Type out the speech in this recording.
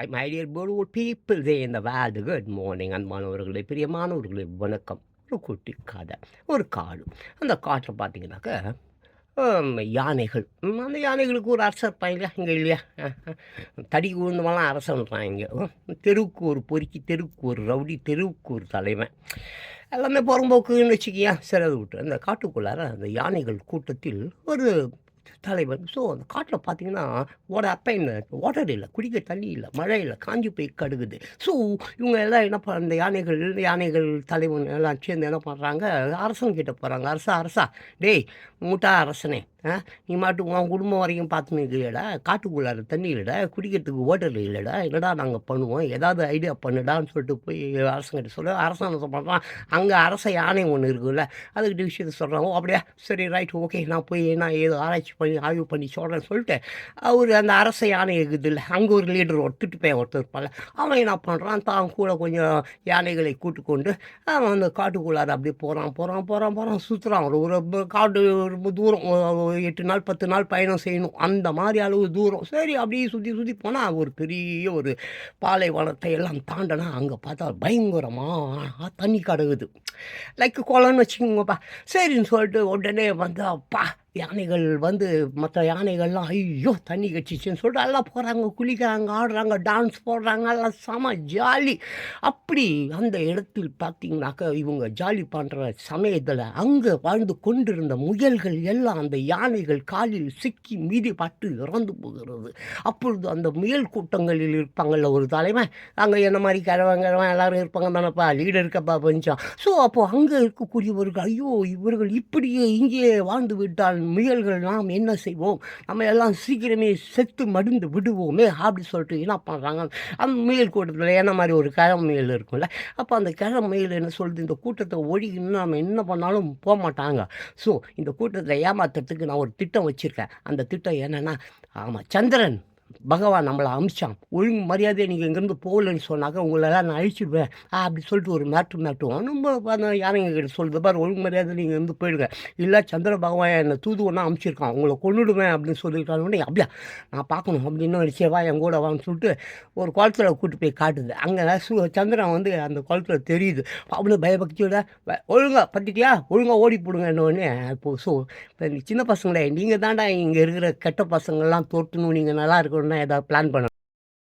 I my dear beautiful people they இந்த world good morning அன்பானவர்களே பிரியமானவர்களே வணக்கம். ஒரு குட்டி கதை ஒரு காடு. அந்த காட்டில் பார்த்தீங்கன்னாக்க யானைகள். அந்த யானைகளுக்கு ஒரு அரசர் இருப்பாங்க இங்கே இல்லையா? தடி கூர்ந்தமெல்லாம் அரசன்றான் இங்கே. தெருவுக்கு ஒரு பொறுக்கி தெருவுக்கு ஒரு ரவுடி தெருவுக்கு ஒரு தலைவன். எல்லாமே புறம்போக்குன்னு வச்சுக்கியா? சரி விட்டு. அந்த காட்டுக்குள்ளார அந்த யானைகள் கூட்டத்தில் ஒரு தலைவன் ஸோ அந்த காட்டில் பார்த்தீங்கன்னா ஓட என்ன வாட்டர் இல்லை குடிக்க தண்ணி இல்லை மழை இல்லை காஞ்சி போய் கடுகுது. ஸோ இவங்க எல்லாம் என்ன பண்ண இந்த யானைகள் யானைகள் தலைவன் எல்லாம் சேர்ந்து என்ன பண்ணுறாங்க அரசன் கிட்டே போகிறாங்க அரசா அரசா டேய் மூட்டா அரசனே நீ மாட்டு உன் குடும்பம் வரைக்கும் பார்த்துன்னு இல்லைடா காட்டுக்குள்ளார தண்ணி இல்லைடா? குடிக்கிறதுக்கு ஓட்டர் இல்லைடா? என்னடா நாங்கள் பண்ணுவோம்? ஏதாவது ஐடியா பண்ணுடான்னு சொல்லிட்டு போய் அரசங்கிட்ட சொல்ல. அரசாங்கம் பண்ணுறான் அங்கே அரச யானை ஒன்று இருக்குல்ல அதுக்கிட்ட விஷயத்த சொல்கிறாங்க ஓ அப்படியா? சரி ரைட் ஓகே நான் போய் நான் ஏதோ ஆராய்ச்சி பண்ணி ஆய்வு பண்ணி சொல்கிறேன்னு சொல்லிட்டு அவர் அந்த அரச யானை இருக்குது இல்லை அங்கே ஒரு லீடர் ஒருத்துட்டு போய் ஒருத்தர் இருப்பாங்க அவன் என்ன பண்ணுறான் தான் கூட கொஞ்சம் யானைகளை கூட்டுக்கொண்டு அவன் அந்த காட்டுக்குள்ளார அப்படியே போகிறான் போகிறான் போகிறான் போகிறான் சுற்றுறான் ஒரு ஒரு காட்டு ரொம்ப தூரம் எட்டு நாள் பத்து நாள் பயணம் செய்யணும். அந்த மாதிரி அளவு தூரம். சரி அப்படியே சுற்றி சுற்றி போனால் ஒரு பெரிய ஒரு பாலைவனத்தை எல்லாம் தாண்டனா அங்கே பார்த்தா பயங்கரமாக தண்ணி கடகுது லைக் குளம்னு வச்சுக்கோங்கப்பா. சரின்னு சொல்லிட்டு உடனே வந்து அப்பா யானைகள் வந்து மற்ற யானைகள்லாம் ஐயோ தண்ணி கட்சிச்சுன்னு சொல்லிட்டு எல்லாம் போகிறாங்க குளிக்கிறாங்க ஆடுறாங்க டான்ஸ் போடுறாங்க எல்லாம் செம ஜாலி அப்படி அந்த இடத்தில் பார்த்தீங்கன்னாக்கா இவங்க ஜாலி பண்ணுற சமயத்தில் அங்கே வாழ்ந்து கொண்டிருந்த முயல்கள் எல்லாம் அந்த யானைகள் காலில் சிக்கி மீதி பட்டு இறந்து போகிறது. அப்பொழுது அந்த முயல் கூட்டங்களில் இருப்பாங்கள்ல ஒரு தலைவன் அங்கே என்ன மாதிரி கிழவன் கிழவன் எல்லாரும் இருப்பாங்க தானப்பா லீடர் இருக்கப்பா கொஞ்சம் ஸோ அப்போது அங்கே இருக்கக்கூடியவர்கள் ஐயோ இவர்கள் இப்படியே இங்கேயே வாழ்ந்து விட்டால் முயல்கள் நாம் என்ன செய்வோம்? நம்ம எல்லாம் சீக்கிரமே செத்து மடிந்து விடுவோமே அப்படி சொல்லிட்டு என்ன பண்ணுறாங்க அந்த முயல் கூட்டத்தில் என்ன மாதிரி ஒரு கிழமை முயல் இருக்கும்ல அப்போ அந்த கிழமை முயல் என்ன சொல்லுது? இந்த கூட்டத்தை ஒழிக்கணும்னு நம்ம என்ன பண்ணாலும் போக மாட்டாங்க. ஸோ இந்த கூட்டத்தில் ஏமாத்துறதுக்கு நான் ஒரு திட்டம் வச்சுருக்கேன். அந்த திட்டம் என்னென்னா ஆமாம் சந்திரன். பகவான் நம்மளை அமிச்சான். ஒழுங்கு மரியாதையை நீங்கள் இங்கேருந்து போகலன்னு சொன்னாக்க உங்களெல்லாம் நான் அழிச்சிடுவேன். ஆ, அப்படி சொல்லிட்டு ஒரு மேட்டு மேட்டுவோம் நம்ம அந்த யானைங்க கிட்ட சொல்லுது பாரு ஒழுங்கு மரியாதை நீங்கள் இருந்து போயிடுங்க. இல்லை சந்திர பகவான் என்னை தூது ஒன்றா அமிச்சிருக்கான். உங்களை கொண்டுடுவேன் அப்படின்னு சொல்லியிருக்காங்க அப்படியா நான் பார்க்கணும். அப்படின்னு நினச்சே வா என் கூட வான்னு சொல்லிட்டு ஒரு குளத்துல கூட்டு போய் காட்டுது. அங்கே சு சந்திரன் வந்து அந்த குளத்துல தெரியுது. அப்படின்னு பயபக்தியோட "வ- ஒழுங்கா ஒழுங்காக ஓடி ஓடி என்னோடனே இப்போ ஸோ இப்போ சின்ன பசங்களே நீங்கள் தாண்டா இங்கே இருக்கிற கெட்ட பசங்கள்லாம் தோட்டணும். நீங்கள் நல்லா இருக்கணும்னா ஏதாவது பிளான் பண்ணணும்.